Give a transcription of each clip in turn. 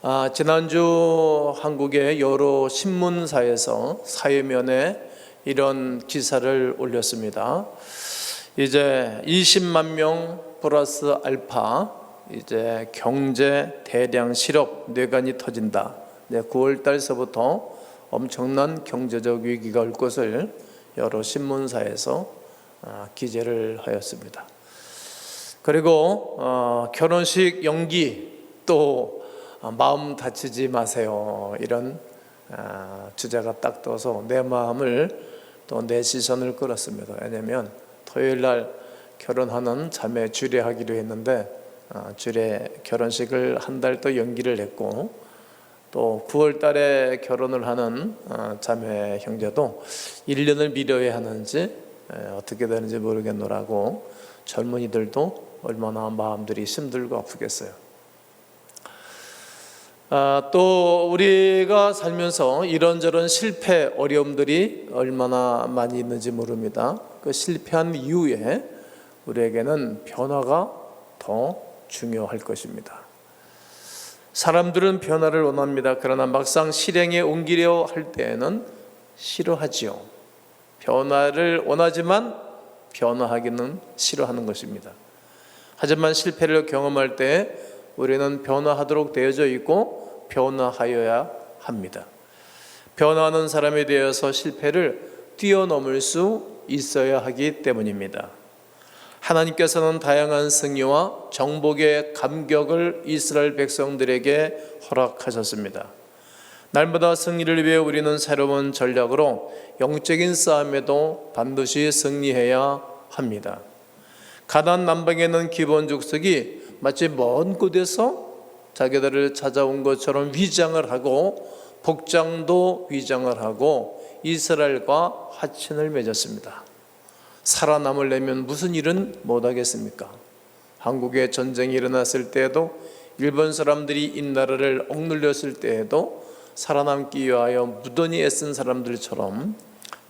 아, 지난주 한국의 여러 신문사에서 사회면에 이런 기사를 올렸습니다. 이제 20만 명 플러스 알파 이제 경제 대량 실업 뇌관이 터진다. 네, 9월 달서부터 엄청난 경제적 위기가 올 것을 여러 신문사에서 아, 기재를 하였습니다. 그리고 어, 결혼식 연기 또 어, 마음 다치지 마세요 이런 아, 주제가 딱 떠서 내 마음을 또 내 시선을 끌었습니다. 왜냐하면 토요일 날 결혼하는 자매 주례하기로 했는데 아, 주례 결혼식을 한 달 또 연기를 했고 또 9월 달에 결혼을 하는 어, 자매 형제도 1년을 미뤄야 하는지 에, 어떻게 되는지 모르겠노라고 젊은이들도 얼마나 마음들이 힘들고 아프겠어요. 아, 또 우리가 살면서 이런저런 실패 어려움들이 얼마나 많이 있는지 모릅니다. 그 실패한 이후에 우리에게는 변화가 더 중요할 것입니다. 사람들은 변화를 원합니다. 그러나 막상 실행에 옮기려 할 때에는 싫어하지요. 변화를 원하지만 변화하기는 싫어하는 것입니다. 하지만 실패를 경험할 때 우리는 변화하도록 되어져 있고 변화하여야 합니다. 변화하는 사람에 대해서 실패를 뛰어넘을 수 있어야 하기 때문입니다. 하나님께서는 다양한 승리와 정복의 감격을 이스라엘 백성들에게 허락하셨습니다. 날마다 승리를 위해 우리는 새로운 전략으로 영적인 싸움에도 반드시 승리해야 합니다. 가난 남방에는 기본 족속이 마치 먼 곳에서 자기들을 찾아온 것처럼 위장을 하고 복장도 위장을 하고 이스라엘과 화친을 맺었습니다. 살아남으려면 무슨 일은 못하겠습니까? 한국에 전쟁이 일어났을 때에도 일본 사람들이 이 나라를 억눌렸을 때에도 살아남기 위하여 무던히 애쓴 사람들처럼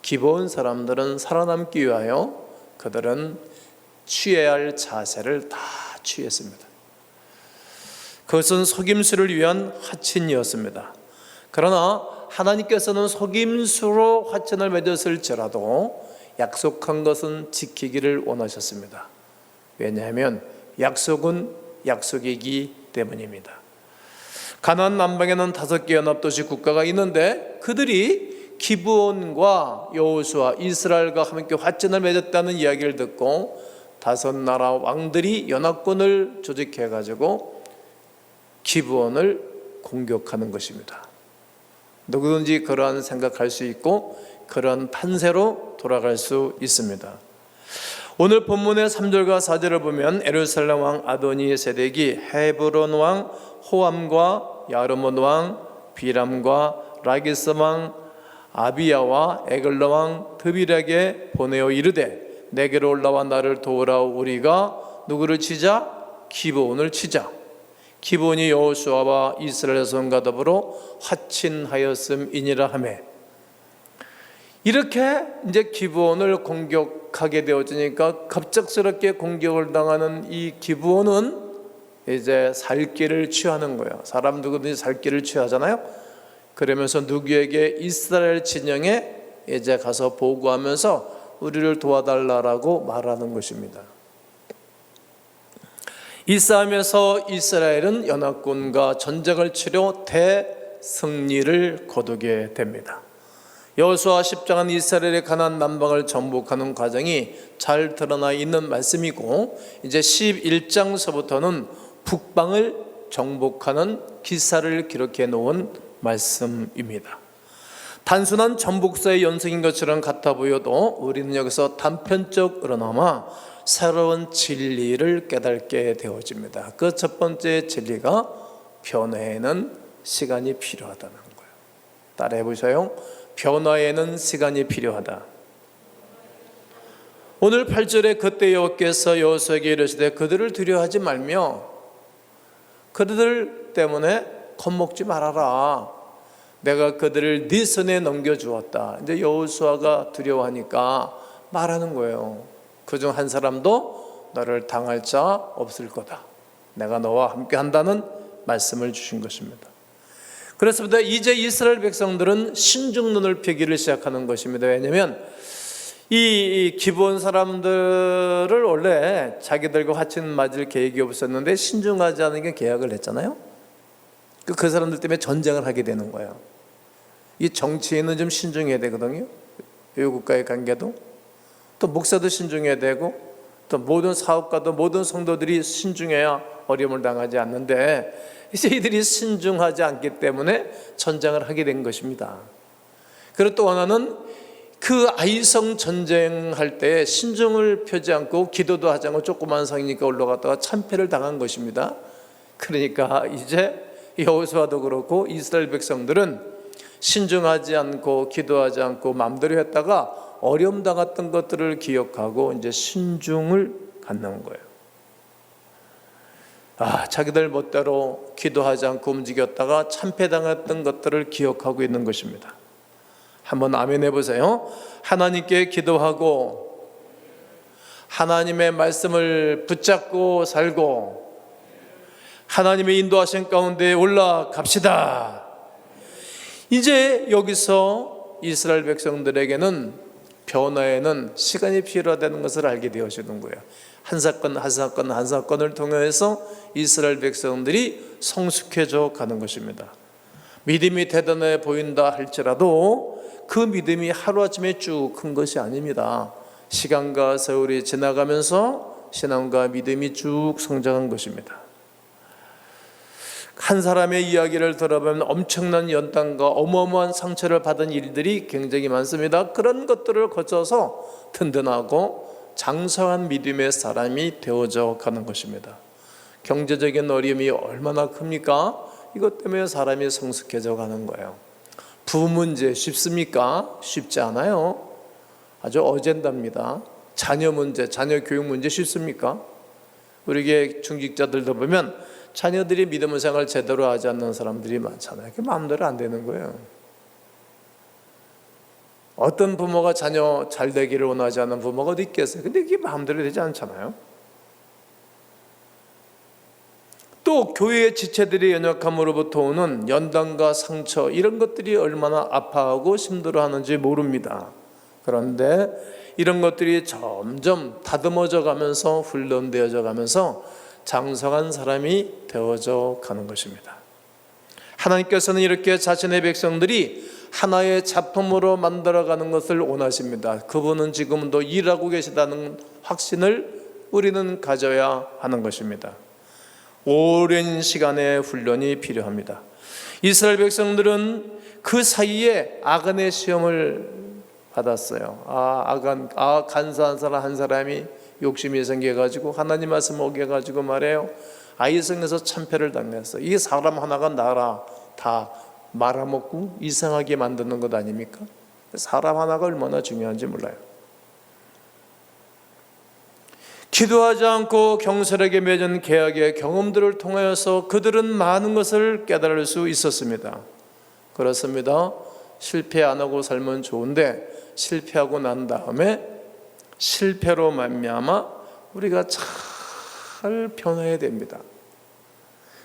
기본 사람들은 살아남기 위하여 그들은 취해야 할 자세를 다 취했습니다. 그것은 속임수를 위한 화친이었습니다. 그러나 하나님께서는 속임수로 화친을 맺었을지라도 약속한 것은 지키기를 원하셨습니다. 왜냐하면 약속은 약속이기 때문입니다. 가나안 남방에는 다섯 개 연합 도시 국가가 있는데 그들이 기브온과 여호수아 이스라엘과 함께 화친을 맺었다는 이야기를 듣고 다섯 나라 왕들이 연합군을 조직해 가지고 기브온을 공격하는 것입니다. 누구든지 그러한 생각할 수 있고 그런 판세로 돌아갈 수 있습니다. 오늘 본문의 3절과 4절을 보면 에루살렘 왕 아도니 세덱이 헤브론 왕 호암과 야르몬 왕 비람과 라기스 왕 아비야와 에글러 왕 드빌에게 보내어 이르되 내게로 올라와 나를 도우라 우리가 누구를 치자? 기브온을 치자. 기브온이 여호수아와 이스라엘 선과 더불어 화친하였음이니라 하매. 이렇게 이제 기브온을 공격하게 되어지니까 갑작스럽게 공격을 당하는 이 기브온은 이제 살 길을 취하는 거예요. 사람 누구든지 살 길을 취하잖아요. 그러면서 누구에게? 이스라엘 진영에 이제 가서 보고하면서 우리를 도와달라라고 말하는 것입니다. 이 싸움에서 이스라엘은 연합군과 전쟁을 치려 대승리를 거두게 됩니다. 여호수아 10장은 이스라엘의 가난 남방을 정복하는 과정이 잘 드러나 있는 말씀이고 이제 11장서부터는 북방을 정복하는 기사를 기록해 놓은 말씀입니다. 단순한 전복사의 연속인 것처럼 같아 보여도 우리는 여기서 단편적 으로나마 새로운 진리를 깨닫게 되어집니다. 그 첫 번째 진리가 변화에는 시간이 필요하다는 거예요. 따라해 보세요. 변화에는 시간이 필요하다. 오늘 8절에 그때 여호께서 여호수에게 이르시되 그들을 두려워하지 말며 그들 때문에 겁먹지 말아라. 내가 그들을 네 손에 넘겨 주었다. 이제 여호수아가 두려워하니까 말하는 거예요. 그중 한 사람도 너를 당할 자 없을 거다. 내가 너와 함께 한다는 말씀을 주신 것입니다. 그렇습니다. 이제 이스라엘 백성들은 신중론을 펴기를 시작하는 것입니다. 왜냐하면 이 기본 사람들을 원래 자기들과 화친 맞을 계획이 없었는데 신중하지 않은 게 계약을 했잖아요. 그- 그 사람들 때문에 전쟁을 하게 되는 거예요. 이 정치인은 좀 신중해야 되거든요. 외국과의 관계도 또 목사도 신중해야 되고 또 모든 사업가도 모든 성도들이 신중해야 어려움을 당하지 않는데 이제 이들이 신중하지 않기 때문에 전쟁을 하게 된 것입니다. 그리고 또 하나는 그 아이성 전쟁할 때 신중을 펴지 않고 기도도 하지 않고 조그만 성이니까 올라갔다가 참패를 당한 것입니다. 그러니까 이제 여호수아도 그렇고 이스라엘 백성들은 신중하지 않고 기도하지 않고 마음대로 했다가 어려움 당했던 것들을 기억하고 이제 신중을 갖는 거예요. 아, 자기들 멋대로 기도하지 않고 움직였다가 참패당했던 것들을 기억하고 있는 것입니다. 한번 아멘 해보세요. 하나님께 기도하고 하나님의 말씀을 붙잡고 살고 하나님의 인도하신 가운데 올라갑시다. 이제 여기서 이스라엘 백성들에게는 변화에는 시간이 필요하다는 것을 알게 되어지는 거예요. 한 사건 한 사건 한 사건을 통해서 이스라엘 백성들이 성숙해져 가는 것입니다. 믿음이 대단해 보인다 할지라도 그 믿음이 하루아침에 쭉 큰 것이 아닙니다. 시간과 세월이 지나가면서 신앙과 믿음이 쭉 성장한 것입니다. 한 사람의 이야기를 들어보면 엄청난 연단과 어마어마한 상처를 받은 일들이 굉장히 많습니다. 그런 것들을 거쳐서 든든하고 장성한 믿음의 사람이 되어져 가는 것입니다. 경제적인 어려움이 얼마나 큽니까? 이것 때문에 사람이 성숙해져 가는 거예요. 부 문제 쉽습니까? 쉽지 않아요. 아주 어젠다입니다. 자녀 문제, 자녀 교육 문제 쉽습니까? 우리에게 중직자들도 보면 자녀들이 믿음의 생활 제대로 하지 않는 사람들이 많잖아요. 그게 마음대로 안 되는 거예요. 어떤 부모가 자녀 잘 되기를 원하지 않는 부모가 어디 있겠어요? 근데 이게 마음대로 되지 않잖아요. 또 교회의 지체들의 연약함으로부터 오는 연단과 상처 이런 것들이 얼마나 아파하고 힘들어하는지 모릅니다. 그런데 이런 것들이 점점 다듬어져 가면서 훈련되어져 가면서 장성한 사람이 되어져 가는 것입니다. 하나님께서는 이렇게 자신의 백성들이 하나의 작품으로 만들어가는 것을 원하십니다. 그분은 지금도 일하고 계시다는 확신을 우리는 가져야 하는 것입니다. 오랜 시간의 훈련이 필요합니다. 이스라엘 백성들은 그 사이에 아간의 시험을 받았어요. 아, 아간, 아, 간사한 사람 한 사람이 욕심이 생겨가지고 하나님 말씀 어겨가지고 말해요. 아이성에서 참패를 당했어. 이 사람 하나가 나라 다 말아먹고 이상하게 만드는 것 아닙니까? 사람 하나가 얼마나 중요한지 몰라요. 기도하지 않고 경솔하게 맺은 계약의 경험들을 통하여서 그들은 많은 것을 깨달을 수 있었습니다. 그렇습니다. 실패 안 하고 살면 좋은데 실패하고 난 다음에 실패로 말미암아 우리가 잘 변해야 됩니다.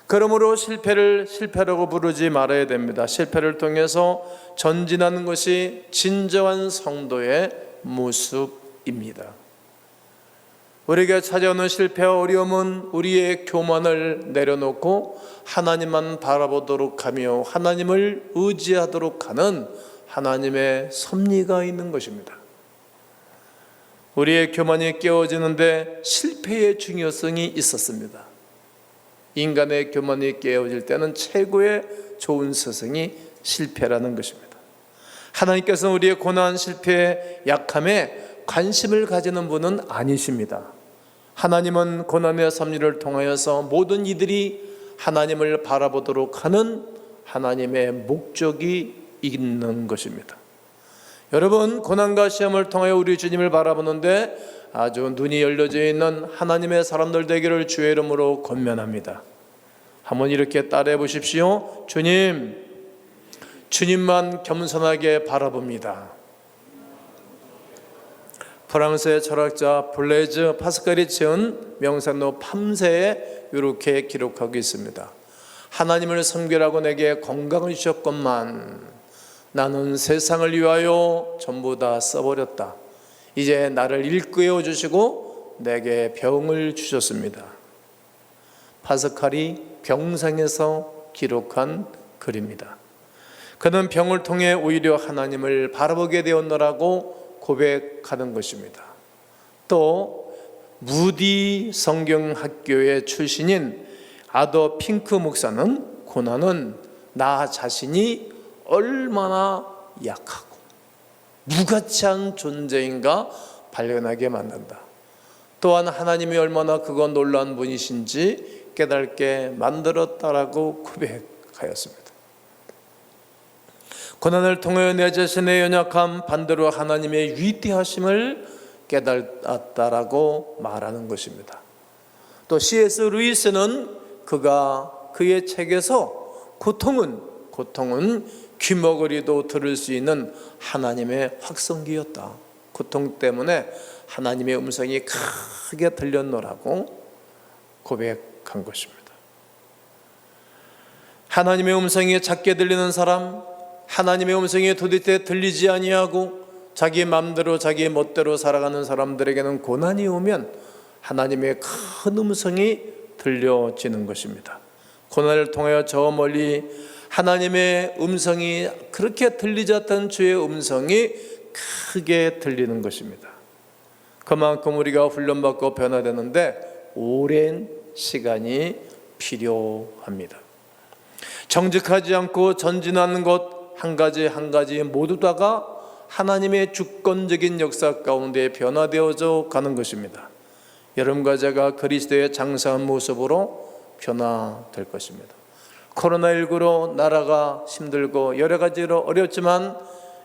그러므로 실패를 실패라고 부르지 말아야 됩니다. 실패를 통해서 전진하는 것이 진정한 성도의 모습입니다. 우리에게 찾아오는 실패와 어려움은 우리의 교만을 내려놓고 하나님만 바라보도록 하며 하나님을 의지하도록 하는 하나님의 섭리가 있는 것입니다. 우리의 교만이 깨어지는데 실패의 중요성이 있었습니다. 인간의 교만이 깨어질 때는 최고의 좋은 스승이 실패라는 것입니다. 하나님께서는 우리의 고난, 실패, 약함에 관심을 가지는 분은 아니십니다. 하나님은 고난의 섭리를 통하여서 모든 이들이 하나님을 바라보도록 하는 하나님의 목적이 있는 것입니다. 여러분 고난과 시험을 통해 우리 주님을 바라보는데 아주 눈이 열려져 있는 하나님의 사람들 되기를 주의 이름으로 권면합니다. 한번 이렇게 따라해 보십시오. 주님, 주님만 겸손하게 바라봅니다. 프랑스의 철학자 블레즈 파스칼이 지은 명상로 팜세에 이렇게 기록하고 있습니다. 하나님을 섬기라고 내게 건강을 주셨건만 나는 세상을 위하여 전부 다 써버렸다. 이제 나를 일구어 주시고 내게 병을 주셨습니다. 파스칼이 병상에서 기록한 글입니다. 그는 병을 통해 오히려 하나님을 바라보게 되었노라고 고백하는 것입니다. 또 무디 성경학교의 출신인 아더 핑크 목사는 고난은 나 자신이 얼마나 약하고 무가치한 존재인가 발견하게 만든다. 또한 하나님이 얼마나 그거 놀라운 분이신지 깨닫게 만들었다라고 고백하였습니다. 고난을 통해 내 자신의 연약함 반대로 하나님의 위대하심을 깨달았다라고 말하는 것입니다. 또 C.S. 루이스는 그가 그의 책에서 고통은 고통은 귀머거리도 들을 수 있는 하나님의 확성기였다. 고통 때문에 하나님의 음성이 크게 들렸노라고 고백한 것입니다. 하나님의 음성이 작게 들리는 사람, 하나님의 음성이 도대체 들리지 아니하고 자기 마음대로 자기 멋대로 살아가는 사람들에게는 고난이 오면 하나님의 큰 음성이 들려지는 것입니다. 고난을 통하여 저 멀리 하나님의 음성이 그렇게 들리지 않던 주의 음성이 크게 들리는 것입니다. 그만큼 우리가 훈련받고 변화되는데 오랜 시간이 필요합니다. 정직하지 않고 전진하는 것 한 가지 한 가지 모두 다가 하나님의 주권적인 역사 가운데 변화되어져 가는 것입니다. 여러분과 제가 그리스도의 장사한 모습으로 변화될 것입니다. 코로나19로 나라가 힘들고 여러 가지로 어렵지만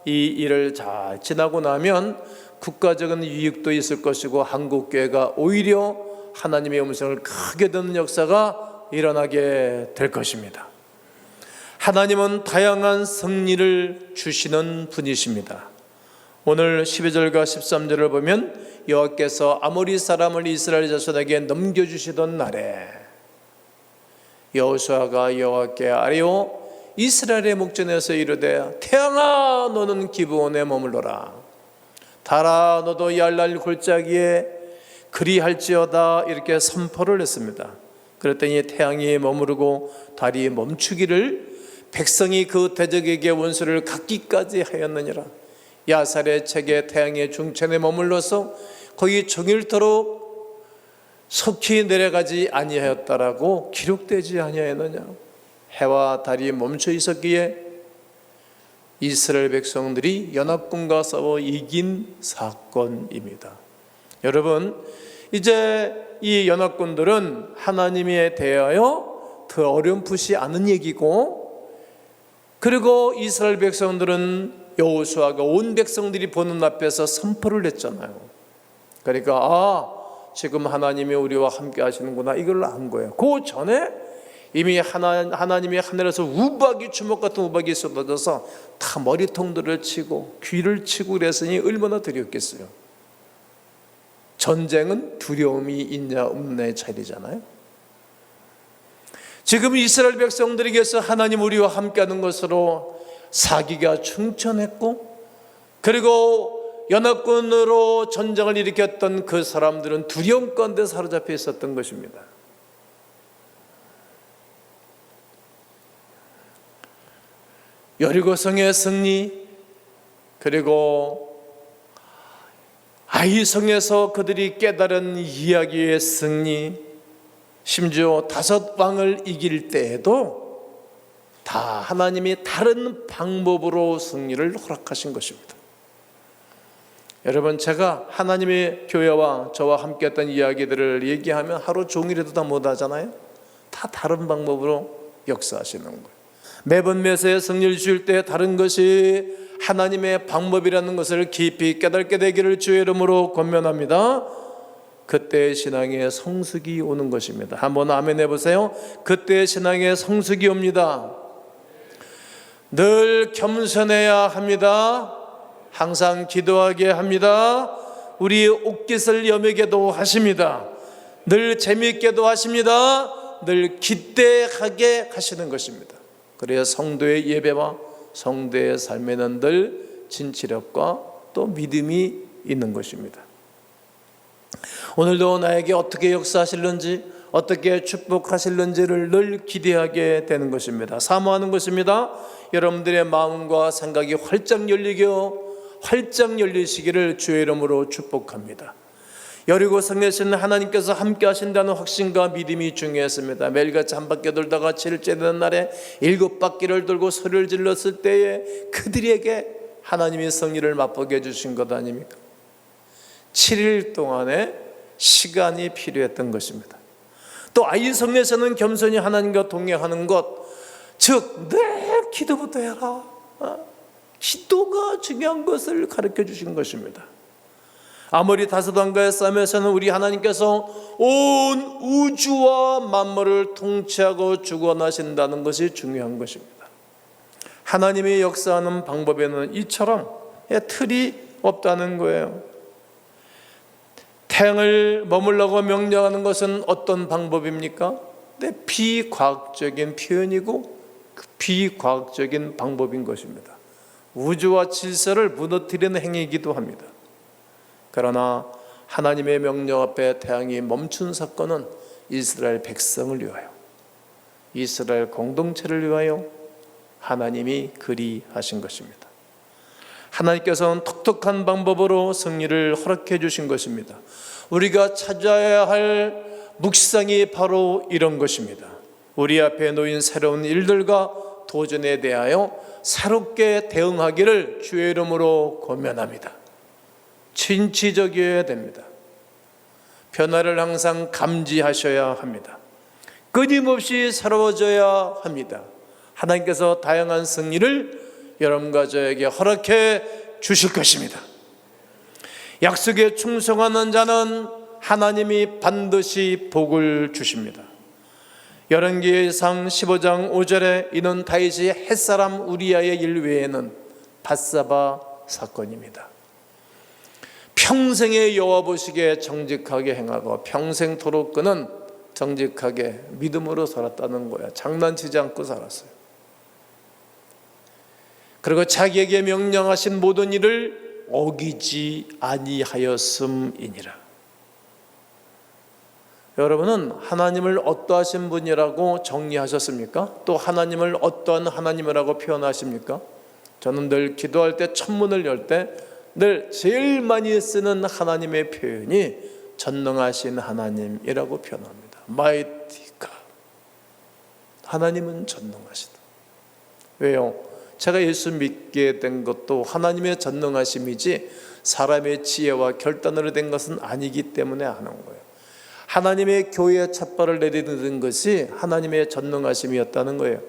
이 일을 잘 지나고 나면 국가적인 이익도 있을 것이고 한국 교회가 오히려 하나님의 음성을 크게 듣는 역사가 일어나게 될 것입니다. 하나님은 다양한 승리를 주시는 분이십니다. 오늘 12절과 13절을 보면 여호와께서 아모리 사람을 이스라엘 자손에게 넘겨주시던 날에 여호수아가 여호와께 아뢰어 이스라엘의 목전에서 이르되 태양아 너는 기브온에 머물러라 달아 너도 yar날 골짜기에 그리할지어다 이렇게 선포를 했습니다. 그랬더니 태양이 머무르고 달이 멈추기를 백성이 그 대적에게 원수를 갚기까지 하였느니라. 야살의 책에 태양의 중천에 머물러서 거기 종일토록 속히 내려가지 아니하였다라고 기록되지 아니하였느냐. 해와 달이 멈춰 있었기에 이스라엘 백성들이 연합군과 싸워 이긴 사건입니다. 여러분, 이제 이 연합군들은 하나님에 대하여 더 어렴풋이 아는 얘기고 그리고 이스라엘 백성들은 여호수아가 온 백성들이 보는 앞에서 선포를 했잖아요. 그러니까 아 지금 하나님이 우리와 함께 하시는구나 이걸 안 거예요. 그 전에 이미 하나, 하나님이 하늘에서 우박이 주먹 같은 우박이 쏟아져서 다 머리통들을 치고 귀를 치고 그랬으니 얼마나 두렵겠어요. 전쟁은 두려움이 있냐 없냐의 차이잖아요. 지금 이스라엘 백성들에게서 하나님 우리와 함께하는 것으로 사기가 충천했고 그리고 연합군으로 전쟁을 일으켰던 그 사람들은 두려움 가운데 사로잡혀 있었던 것입니다. 여리고성의 승리 그리고 아이성에서 그들이 깨달은 이야기의 승리 심지어 다섯 왕을 이길 때에도 다 하나님이 다른 방법으로 승리를 허락하신 것입니다. 여러분 제가 하나님의 교회와 저와 함께 했던 이야기들을 얘기하면 하루 종일에도 다 못하잖아요. 다 다른 방법으로 역사하시는 거예요. 매번 매사에 승리를 주실 때 다른 것이 하나님의 방법이라는 것을 깊이 깨닫게 되기를 주의 이름으로 권면합니다. 그때 신앙의 성숙이 오는 것입니다. 한번 아멘 해보세요. 그때 신앙의 성숙이 옵니다. 늘 겸손해야 합니다. 항상 기도하게 합니다. 우리 옷깃을 여미게도 하십니다. 늘 재미있게도 하십니다. 늘 기대하게 하시는 것입니다. 그래야 성도의 예배와 성도의 삶에는 늘 진취력과 또 믿음이 있는 것입니다. 오늘도 나에게 어떻게 역사하실는지 어떻게 축복하실는지를 늘 기대하게 되는 것입니다. 사모하는 것입니다. 여러분들의 마음과 생각이 활짝 열리게 활짝 열리시기를 주의 이름으로 축복합니다. 여리고 성내신 하나님께서 함께 하신다는 확신과 믿음이 중요했습니다. 매일같이 한 바퀴 돌다가 칠째 되는 날에 일곱 바퀴를 돌고 소리를 질렀을 때에 그들에게 하나님의 성리를 맛보게 해주신 것 아닙니까? 7일 동안의 시간이 필요했던 것입니다. 또 아이 성내에서는 겸손히 하나님과 동행하는 것, 즉, 늘 기도부터 해라. 어? 기도가 중요한 것을 가르쳐 주신 것입니다. 아무리 다소단가의 싸움에서는 우리 하나님께서 온 우주와 만물을 통치하고 주관하신다는 것이 중요한 것입니다. 하나님의 역사하는 방법에는 이처럼 틀이 없다는 거예요. 태양을 머물라고 명령하는 것은 어떤 방법입니까? 네, 비과학적인 표현이고 비과학적인 방법인 것입니다. 우주와 질서를 무너뜨리는 행위이기도 합니다. 그러나 하나님의 명령 앞에 태양이 멈춘 사건은 이스라엘 백성을 위하여 이스라엘 공동체를 위하여 하나님이 그리 하신 것입니다. 하나님께서는 독특한 방법으로 승리를 허락해 주신 것입니다. 우리가 찾아야 할 묵상이 바로 이런 것입니다. 우리 앞에 놓인 새로운 일들과 도전에 대하여 새롭게 대응하기를 주의 이름으로 권면합니다. 진취적이어야 됩니다. 변화를 항상 감지하셔야 합니다. 끊임없이 새로워져야 합니다. 하나님께서 다양한 승리를 여러분과 저에게 허락해 주실 것입니다. 약속에 충성하는 자는 하나님이 반드시 복을 주십니다. 열왕기상 15장 5절에 이는 다윗이 햇사람 우리아의 일 외에는 바사바 사건입니다. 평생의 여호와 보시기에 정직하게 행하고 평생토록 그는 정직하게 믿음으로 살았다는 거야. 장난치지 않고 살았어요. 그리고 자기에게 명령하신 모든 일을 어기지 아니하였음이니라. 여러분은 하나님을 어떠하신 분이라고 정리하셨습니까? 또 하나님을 어떠한 하나님이라고 표현하십니까? 저는 늘 기도할 때 첫문을 열 때 늘 제일 많이 쓰는 하나님의 표현이 전능하신 하나님이라고 표현합니다. Mighty God. 하나님은 전능하시다. 왜요? 제가 예수 믿게 된 것도 하나님의 전능하심이지 사람의 지혜와 결단으로 된 것은 아니기 때문에 하는 거예요. 하나님의 교회에 첫발을 내디디는 것이 하나님의 전능하심이었다는 거예요.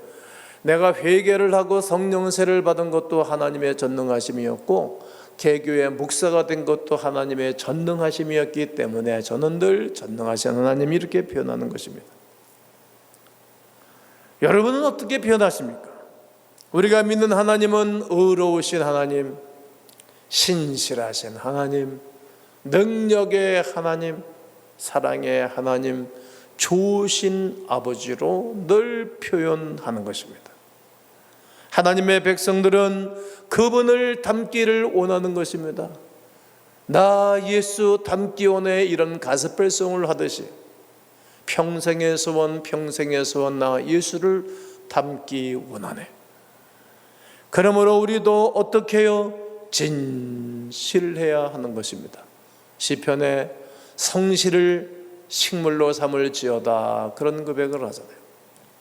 내가 회개를 하고 성령세를 받은 것도 하나님의 전능하심이었고 개교의 목사가 된 것도 하나님의 전능하심이었기 때문에 저는 늘 전능하신 하나님 이렇게 표현하는 것입니다. 여러분은 어떻게 표현하십니까? 우리가 믿는 하나님은 의로우신 하나님, 신실하신 하나님, 능력의 하나님, 사랑의 하나님, 좋으신 아버지로 늘 표현하는 것입니다. 하나님의 백성들은 그분을 닮기를 원하는 것입니다. 나 예수 닮기 원해 이런 가스펠송을 하듯이 평생의 소원, 평생의 소원 나 예수를 닮기 원하네. 그러므로 우리도 어떻게 해요? 진실해야 하는 것입니다. 시편에 성실을 식물로 삼을 지어다 그런 고백을 하잖아요.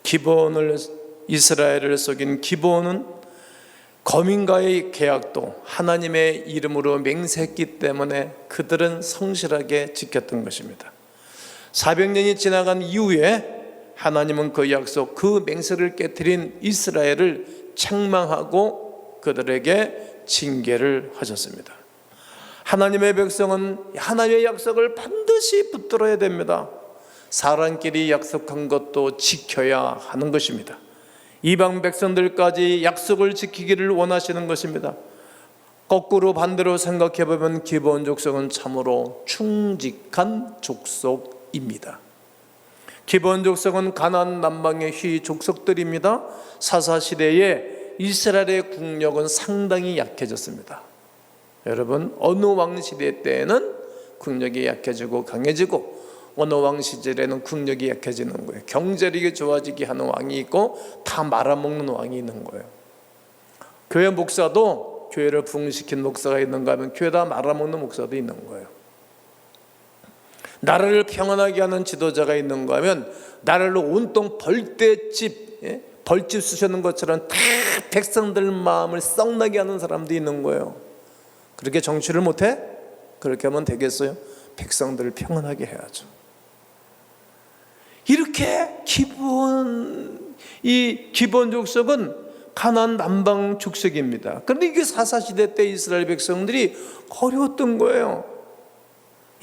기본을 이스라엘을 속인 기본은 거민과의 계약도 하나님의 이름으로 맹세했기 때문에 그들은 성실하게 지켰던 것입니다. 400년이 지나간 이후에 하나님은 그 약속, 그 맹세를 깨뜨린 이스라엘을 책망하고 그들에게 징계를 하셨습니다. 하나님의 백성은 하나님의 약속을 반드시 붙들어야 됩니다. 사람끼리 약속한 것도 지켜야 하는 것입니다. 이방 백성들까지 약속을 지키기를 원하시는 것입니다. 거꾸로 반대로 생각해 보면 기본 족속은 참으로 충직한 족속입니다. 기본 족속은 가나안 남방의 휘 족속들입니다. 사사 시대에 이스라엘의 국력은 상당히 약해졌습니다. 여러분 어느 왕 시대 때에는 국력이 약해지고 강해지고 어느 왕 시절에는 국력이 약해지는 거예요. 경제력이 좋아지게 하는 왕이 있고 다 말아먹는 왕이 있는 거예요. 교회 목사도 교회를 부흥시킨 목사가 있는가 하면 교회 다 말아먹는 목사도 있는 거예요. 나라를 평안하게 하는 지도자가 있는가 하면 나라를 온통 벌떼집 예? 벌집 쑤시는 것처럼 다 백성들 마음을 썩나게 하는 사람도 있는 거예요. 그렇게 정치를 못해? 그렇게 하면 되겠어요? 백성들을 평안하게 해야죠. 이렇게 기본 이 기본 족속은 가나안 남방 족속입니다. 그런데 이게 사사 시대 때 이스라엘 백성들이 어려웠던 거예요.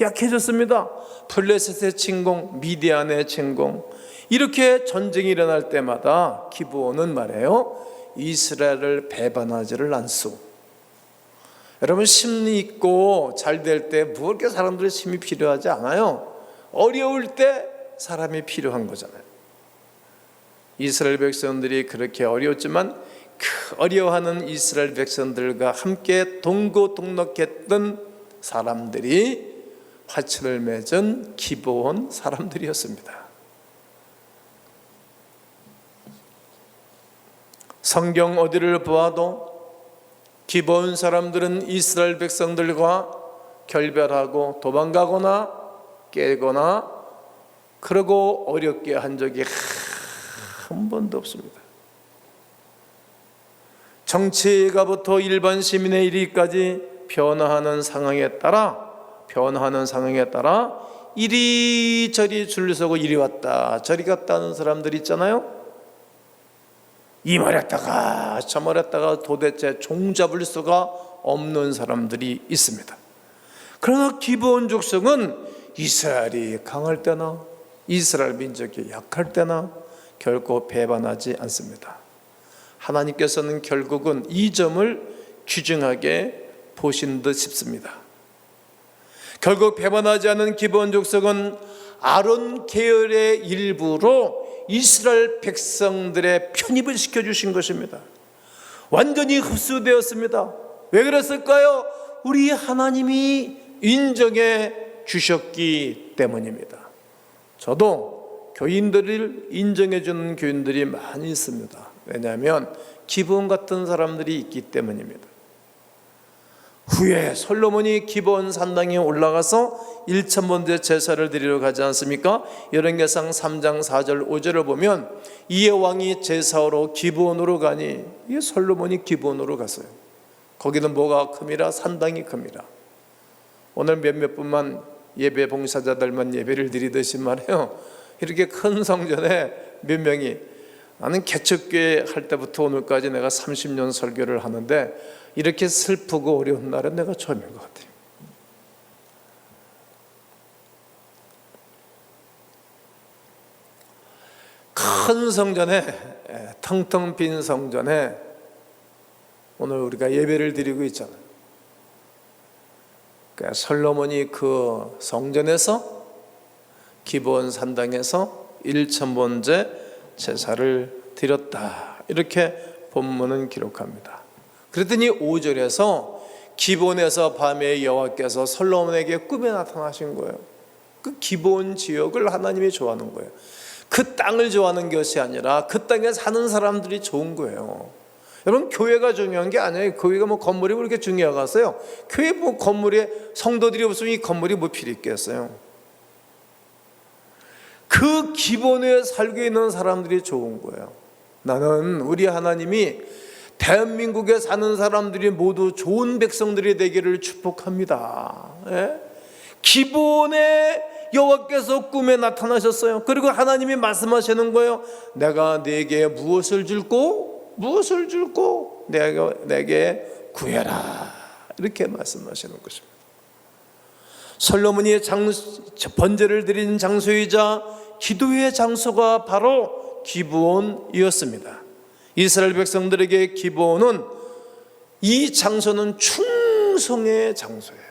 약해졌습니다. 블레셋의 침공, 미디안의 침공. 이렇게 전쟁이 일어날 때마다 기브온은 말해요. 이스라엘을 배반하지를 않소. 여러분 심리 있고 잘 될 때뭐 그렇게 사람들의 힘이 필요하지 않아요. 어려울 때 사람이 필요한 거잖아요. 이스라엘 백성들이 그렇게 어려웠지만 그 어려워하는 이스라엘 백성들과 함께 동고동락했던 사람들이 화친을 맺은 기본 사람들이었습니다. 성경 어디를 보아도 기본 사람들은 이스라엘 백성들과 결별하고 도망가거나 깨거나 그러고 어렵게 한 적이 한 번도 없습니다. 정치가부터 일반 시민의 일위까지 변화하는 상황에 따라 변화하는 상황에 따라 이리저리 줄 서고 이리 왔다 저리 갔다 하는 사람들 있잖아요. 이 말했다가 저 말했다가 도대체 종잡을 수가 없는 사람들이 있습니다. 그러나 기본 족속은 이스라엘이 강할 때나 이스라엘 민족이 약할 때나 결코 배반하지 않습니다. 하나님께서는 결국은 이 점을 규정하게 보신 듯 싶습니다. 결국 배반하지 않은 기본 족속은 아론 계열의 일부로 이스라엘 백성들의 편입을 시켜 주신 것입니다. 완전히 흡수되었습니다. 왜 그랬을까요? 우리 하나님이 인정해 주셨기 때문입니다. 저도 교인들을 인정해 주는 교인들이 많이 있습니다. 왜냐하면 기본 같은 사람들이 있기 때문입니다. 후에 솔로몬이 기본 산당에 올라가서 1천 번째 제사를 드리러 가지 않습니까? 열왕기상 3장 4절 5절을 보면 이에 왕이 제사로 기본으로 가니 이 솔로몬이 기본으로 갔어요. 거기는 뭐가 큽니다. 산당이 큽니다. 오늘 몇몇 분만 예배 봉사자들만 예배를 드리듯이 말해요. 이렇게 큰 성전에 몇 명이 나는 개척교회 할 때부터 오늘까지 내가 30년 설교를 하는데 이렇게 슬프고 어려운 날은 내가 처음인 것 같아요. 큰 성전에 텅텅 빈 성전에 오늘 우리가 예배를 드리고 있잖아요. 그러니까 솔로몬이 그 성전에서 기본 산당에서 1천번째 제사를 드렸다. 이렇게 본문은 기록합니다. 그랬더니 5절에서 기본에서 밤에 여호와께서 솔로몬에게 꿈에 나타나신 거예요. 그 기본 지역을 하나님이 좋아하는 거예요. 그 땅을 좋아하는 것이 아니라 그 땅에 사는 사람들이 좋은 거예요. 여러분 교회가 중요한 게 아니에요. 교회가 뭐 건물이 그렇게 중요하겠어요? 교회 뭐 건물에 성도들이 없으면 이 건물이 뭐 필요 있겠어요? 그 기본에 살고 있는 사람들이 좋은 거예요. 나는 우리 하나님이 대한민국에 사는 사람들이 모두 좋은 백성들이 되기를 축복합니다. 예? 기본에 여호와께서 꿈에 나타나셨어요. 그리고 하나님이 말씀하시는 거예요. 내가 네게 무엇을 줄고 무엇을 줄고 내가 내게 구해라 이렇게 말씀하시는 것입니다. 솔로몬이 장, 번제를 드린 장소이자 기도의 장소가 바로 기브온이었습니다. 이스라엘 백성들에게 기브온은 이 장소는 충성의 장소예요.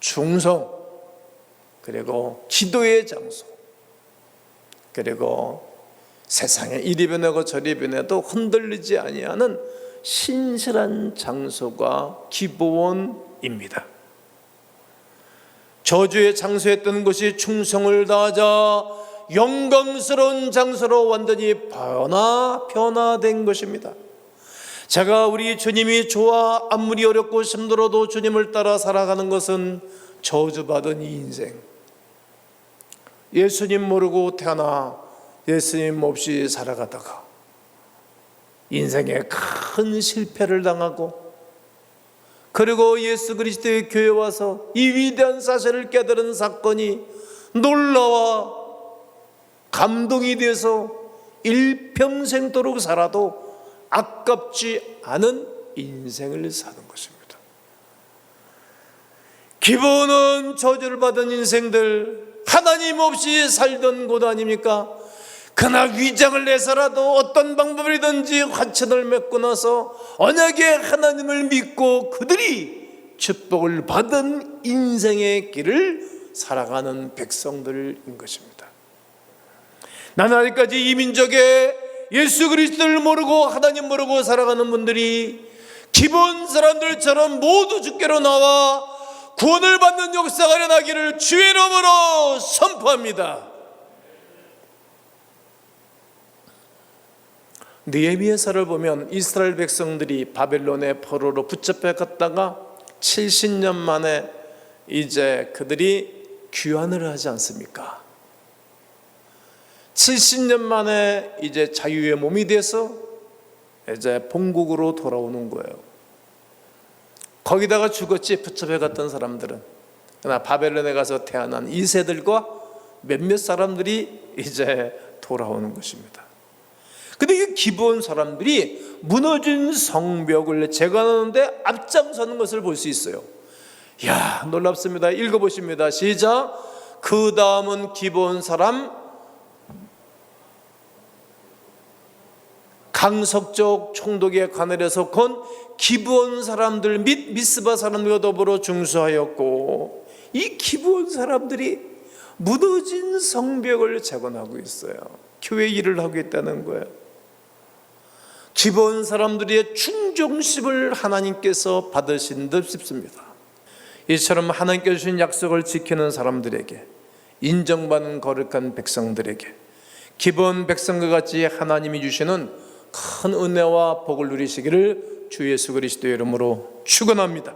충성 그리고 기도의 장소. 그리고 세상에 이리 변하고 저리 변해도 흔들리지 아니하는 신실한 장소가 기브온입니다. 저주의 장소였던 것이 충성을 다하자 영광스러운 장소로 완전히 변화 변화된 것입니다. 제가 우리 주님이 좋아 아무리 어렵고 힘들어도 주님을 따라 살아가는 것은 저주받은 이 인생. 예수님 모르고 태어나 예수님 없이 살아가다가 인생에 큰 실패를 당하고 그리고 예수 그리스도의 교회 와서 이 위대한 사실을 깨달은 사건이 놀라와 감동이 돼서 일평생도록 살아도 아깝지 않은 인생을 사는 것입니다. 기본은 저주를 받은 인생들 하나님 없이 살던 곳 아닙니까? 그러나 위장을 내서라도 어떤 방법이든지 화천을 맺고 나서 언약의 하나님을 믿고 그들이 축복을 받은 인생의 길을 살아가는 백성들인 것입니다. 나는 아직까지 이 민족에 예수 그리스도를 모르고 하나님 모르고 살아가는 분들이 기본 사람들처럼 모두 주께로 나와 구원을 받는 역사가 일어나기를 주의 이름으로 선포합니다. 느헤미야서를 보면 이스라엘 백성들이 바벨론의 포로로 붙잡혀 갔다가 70년 만에 이제 그들이 귀환을 하지 않습니까? 70년 만에 이제 자유의 몸이 돼서 이제 본국으로 돌아오는 거예요. 거기다가 죽었지 붙잡혀 갔던 사람들은 그러나 바벨론에 가서 태어난 이세들과 몇몇 사람들이 이제 돌아오는 것입니다. 근데 이 기본 사람들이 무너진 성벽을 재건하는데 앞장서는 것을 볼 수 있어요. 야 놀랍습니다. 읽어보십니다. 시작. 그 다음은 기본 사람 강석적 총독의 관할에서 건 기브온 사람들 및 미스바 사람들과 더불어 중수하였고 이 기브온 사람들이 무너진 성벽을 재건하고 있어요. 교회 일을 하고 있다는 거예요. 기본 사람들의 충정심을 하나님께서 받으신 듯 싶습니다. 이처럼 하나님께서 주신 약속을 지키는 사람들에게 인정받는 거룩한 백성들에게 기본 백성과 같이 하나님이 주시는 큰 은혜와 복을 누리시기를 주 예수 그리스도의 이름으로 축원합니다.